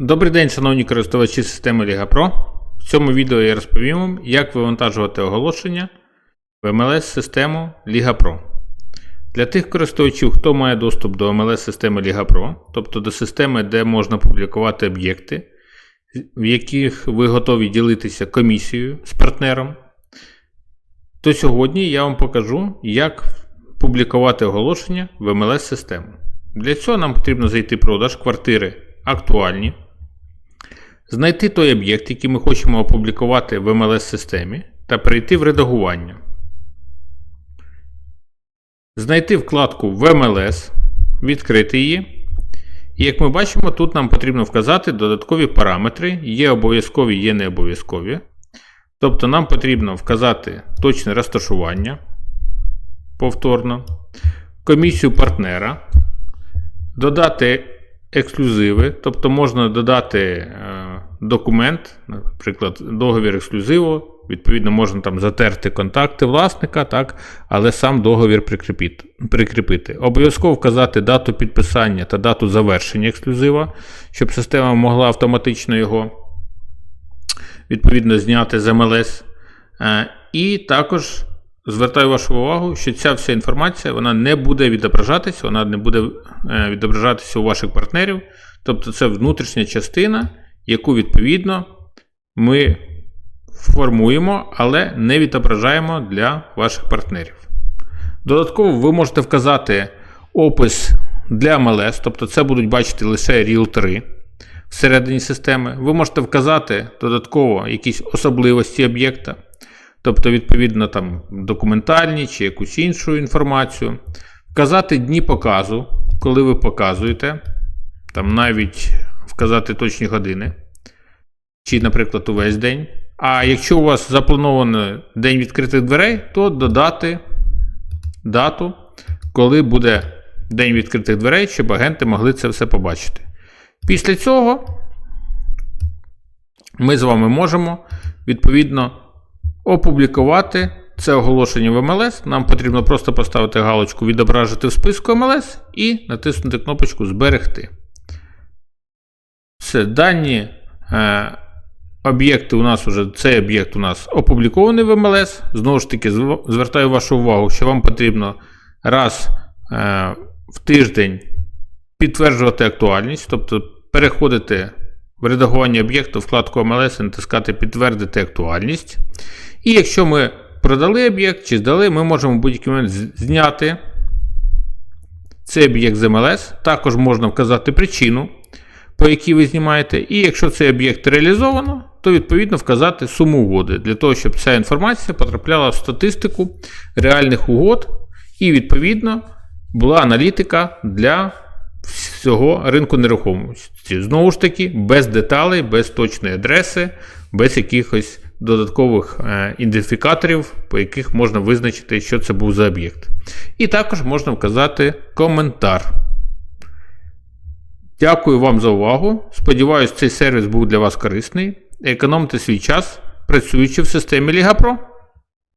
Добрий день, шановні користувачі системи Liga Pro. В цьому відео я розповім вам, як вивантажувати оголошення в MLS-систему Liga Pro. Для тих користувачів, хто має доступ до MLS-системи Liga Pro, тобто до системи, де можна публікувати об'єкти, в яких ви готові ділитися комісією з партнером, то сьогодні я вам покажу, як публікувати оголошення в MLS-систему. Для цього нам потрібно зайти в продаж квартири актуальні, знайти той об'єкт, який ми хочемо опублікувати в MLS-системі, та перейти в редагування. Знайти вкладку в MLS, відкрити її. І як ми бачимо, тут нам потрібно вказати додаткові параметри, є обов'язкові, є не обов'язкові. Тобто нам потрібно вказати точне розташування повторно, комісію партнера, додати ексклюзиви, тобто можна додати е, документ, наприклад, договір ексклюзиву. Відповідно, можна там затерти контакти власника, так, але сам договір прикріпити. прикріпити. Обов'язково вказати дату підписання та дату завершення ексклюзива, щоб система могла автоматично його відповідно зняти з МЛС. Е, І також звертаю вашу увагу, що ця вся інформація вона не буде відображатися, вона не буде е, відображатися у ваших партнерів. Тобто це внутрішня частина, яку відповідно ми формуємо, але не відображаємо для ваших партнерів. Додатково ви можете вказати опис для MLS, тобто це будуть бачити лише ріелтори всередині системи. Ви можете вказати додатково якісь особливості об'єкта, тобто, відповідно, там документальні чи якусь іншу інформацію. Вказати дні показу, коли ви показуєте, там навіть вказати точні години, чи, наприклад, увесь день. А якщо у вас заплановано день відкритих дверей, то додати дату, коли буде день відкритих дверей, щоб агенти могли це все побачити. Після цього ми з вами можемо відповідно опублікувати це оголошення в МЛС. Нам потрібно просто поставити галочку Відображити в списку МЛС і натиснути кнопочку Зберегти. Все, дані е, об'єкти у нас уже, цей об'єкт у нас опублікований в МЛС. Знову ж таки, звертаю вашу увагу, що вам потрібно раз е, в тиждень підтверджувати актуальність, тобто переходити в редагування об'єкту, вкладку і натискати Підтвердити актуальність. І якщо ми продали об'єкт чи здали, ми можемо в будь-який момент зняти цей об'єкт з MLS. Також можна вказати причину, по якій ви знімаєте. І якщо цей об'єкт реалізовано, то відповідно вказати суму угоди, для того, щоб ця інформація потрапляла в статистику реальних угод, і, відповідно, була аналітика для всього ринку нерухомості. Знову ж таки, без деталей, без точної адреси, без якихось додаткових е, ідентифікаторів, по яких можна визначити, що це був за об'єкт. І також можна вказати коментар. Дякую вам за увагу. Сподіваюсь, цей сервіс був для вас корисний. Економте свій час, працюючи в системі Лігапро.